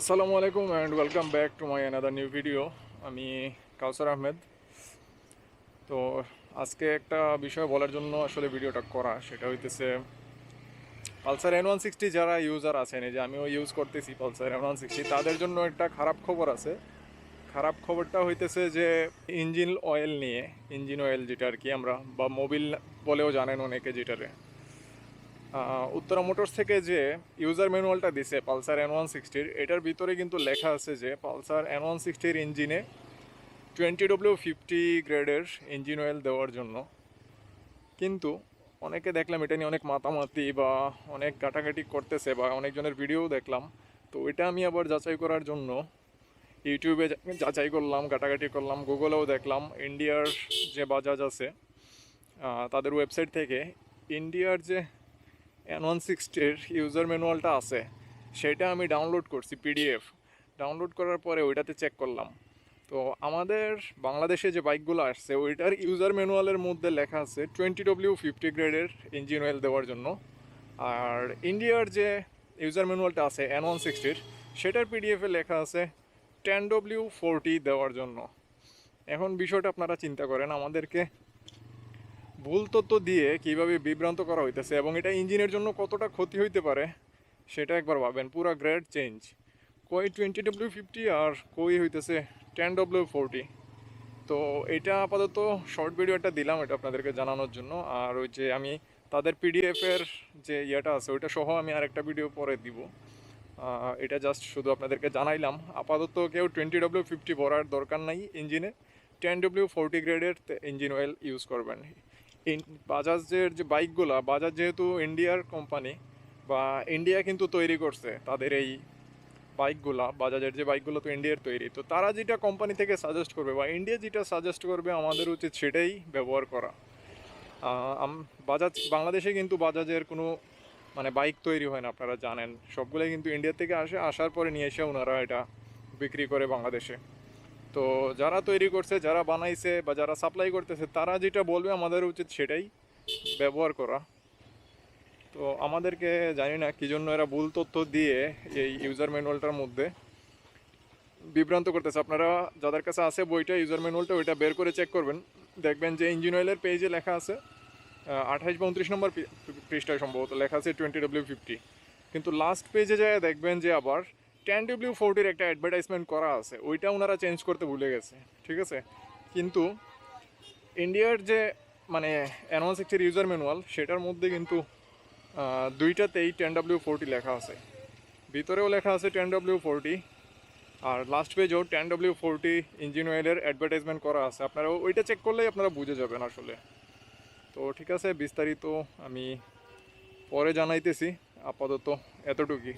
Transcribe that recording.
আসসালামু আলাইকুম and welcome back to my another new video আমি কাউসার আহমেদ। তো আজকে একটা বিষয় বলার জন্য আসলে ভিডিওটা করা, সেটা হইতেছে পালসার এন ওয়ান সিক্সটি যারা ইউজার আছেন, এই যে আমিও ইউজ করতেছি পালসার এন ওয়ান সিক্সটি তাদের জন্য একটা খারাপ খবর আছে। খারাপ খবরটা হইতেছে যে ইঞ্জিন অয়েল নিয়ে ইঞ্জিন অয়েল যেটা আর কি আমরা, বা মোবিল বলেও জানেন অনেকে যেটারে। উত্তরা মোটরস থেকে যে ইউজার ম্যানুয়ালটা দিছে পালসার এন ওয়ান সিক্সটির এটার ভিতরে কিন্তু লেখা আছে যে পালসার এন ওয়ান সিক্সটির ইঞ্জিনে টোয়েন্টি ডব্লিউ ফিফটি গ্রেডের ইঞ্জিন অয়েল দেওয়ার জন্য। কিন্তু অনেকে দেখলাম এটা নিয়ে অনেক মাতামাতি বা অনেক কাটাকাটি করতেছে বা অনেকজনের ভিডিও দেখলাম। তো এটা আমি আবার যাচাই করার জন্য ইউটিউবে যাচাই করলাম কাটাকাটি করলাম গুগলেও দেখলাম ইন্ডিয়ার যে বাজাজ আছে তাদের ওয়েবসাইট থেকে ইন্ডিয়ার যে এন ওয়ান সিক্সটির ইউজার ম্যানুয়ালটা আছে, সেটা আমি ডাউনলোড করছি পিডিএফ ডাউনলোড করার পরে ওইটাতে চেক করলাম। তো আমাদের বাংলাদেশে যে বাইকগুলো আসছে, ওইটার ইউজার ম্যানুয়ালের মধ্যে লেখা আছে টোয়েন্টি ডব্লিউ ফিফটি গ্রেডের ইঞ্জিন অয়েল দেওয়ার জন্য। আর ইন্ডিয়ার যে ইউজার ম্যানুয়ালটা আছে এন ওয়ান সিক্সটির সেটার পিডিএফে লেখা আছে টেন ডব্লিউ ফোরটি দেওয়ার জন্য। এখন বিষয়টা আপনারা চিন্তা করেন, আমাদেরকে ভুল তথ্য দিয়ে কীভাবে বিভ্রান্ত করা হইতেছে এবং এটা ইঞ্জিনের জন্য কতটা ক্ষতি হইতে পারে, সেটা একবার ভাবেন। পুরো গ্রেড চেঞ্জ। কই টোয়েন্টি ডব্লিউ ফিফটি আর কই হইতেছে টেন ডব্লিউ ফোরটি। তো এটা আপাতত শর্ট ভিডিওটা দিলাম, এটা আপনাদেরকে জানানোর জন্য। আর ওই যে আমি তাদের পিডিএফের যে ইয়েটা আছে, ওইটা সহ আমি আরেকটা ভিডিও পরে দিব। এটা জাস্ট শুধু আপনাদেরকে জানাইলাম। আপাতত কেউ টোয়েন্টি ডব্লিউ ফিফটি ভরার দরকার নাই ইঞ্জিনে। টেন ডব্লিউ ফোরটি গ্রেডের ইঞ্জিন অয়েল ইউজ করবেন। বাজাজের যে বাইকগুলা, বাজাজ যেহেতু ইন্ডিয়ার কোম্পানি বা ইন্ডিয়া কিন্তু তৈরি করছে তাদের এই বাইকগুলা, বাজাজের যে বাইকগুলো তো ইন্ডিয়ার তৈরি, তো তারা যেটা কোম্পানি থেকে সাজেস্ট করবে, বা ইন্ডিয়া যেটা সাজেস্ট করবে আমাদের উচিত সেটাই ব্যবহার করা। বাজাজ, বাংলাদেশে কিন্তু বাজাজের কোনো মানে বাইক তৈরি হয় না, আপনারা জানেন। সবগুলোই কিন্তু ইন্ডিয়া থেকে আসে, আসার পরে নিয়ে এসে ওনারা এটা বিক্রি করে বাংলাদেশে। তো যারা তৈরি করছে, যারা বানাইছে বা যারা সাপ্লাই করতেছে, তারা যেটা বলবে আমাদের উচিত সেটাই ব্যবহার করা। তো আমাদেরকে জানি না কী জন্য এরা ভুল তথ্য দিয়ে এই ইউজার ম্যানুয়ালটার মধ্যে বিভ্রান্ত করতেছে। আপনারা যাদের কাছে আছে বইটা ইউজার ম্যানুয়ালটা ওইটা বের করে চেক করবেন। দেখবেন যে ইঞ্জিন অয়েলের পেজে লেখা আছে আঠাইশ বা উনত্রিশ নম্বর পৃষ্ঠায় সম্ভবত লেখা আছে টোয়েন্টি ডব্লিউ ফিফটি কিন্তু লাস্ট পেজে যায় দেখবেন যে আবার টেন ডব্লিউ ফোরটির একটা অ্যাডভার্টাইজমেন্ট করা আছে, ওইটা ওনারা চেঞ্জ করতে ভুলে গেছে, ঠিক আছে? কিন্তু ইন্ডিয়ার যে মানে অ্যানোয়ান সিক্সটির ইউজার ম্যানুয়াল সেটার মধ্যে কিন্তু দুইটাতেই টেন ডাব্লিউ ফোরটি লেখা আছে। ভিতরেও লেখা আছে টেন ডাব্লিউ ফোরটি আর লাস্ট পেজেও টেন ডাব্লিউ ফোরটি ইঞ্জিন অয়েলের অ্যাডভার্টাইজমেন্ট করা আছে। আপনারা ওইটা চেক করলেই আপনারা বুঝে যাবেন আসলে। তো ঠিক আছে, বিস্তারিত আমি পরে জানাইতেছি, আপাতত এতটুকুই।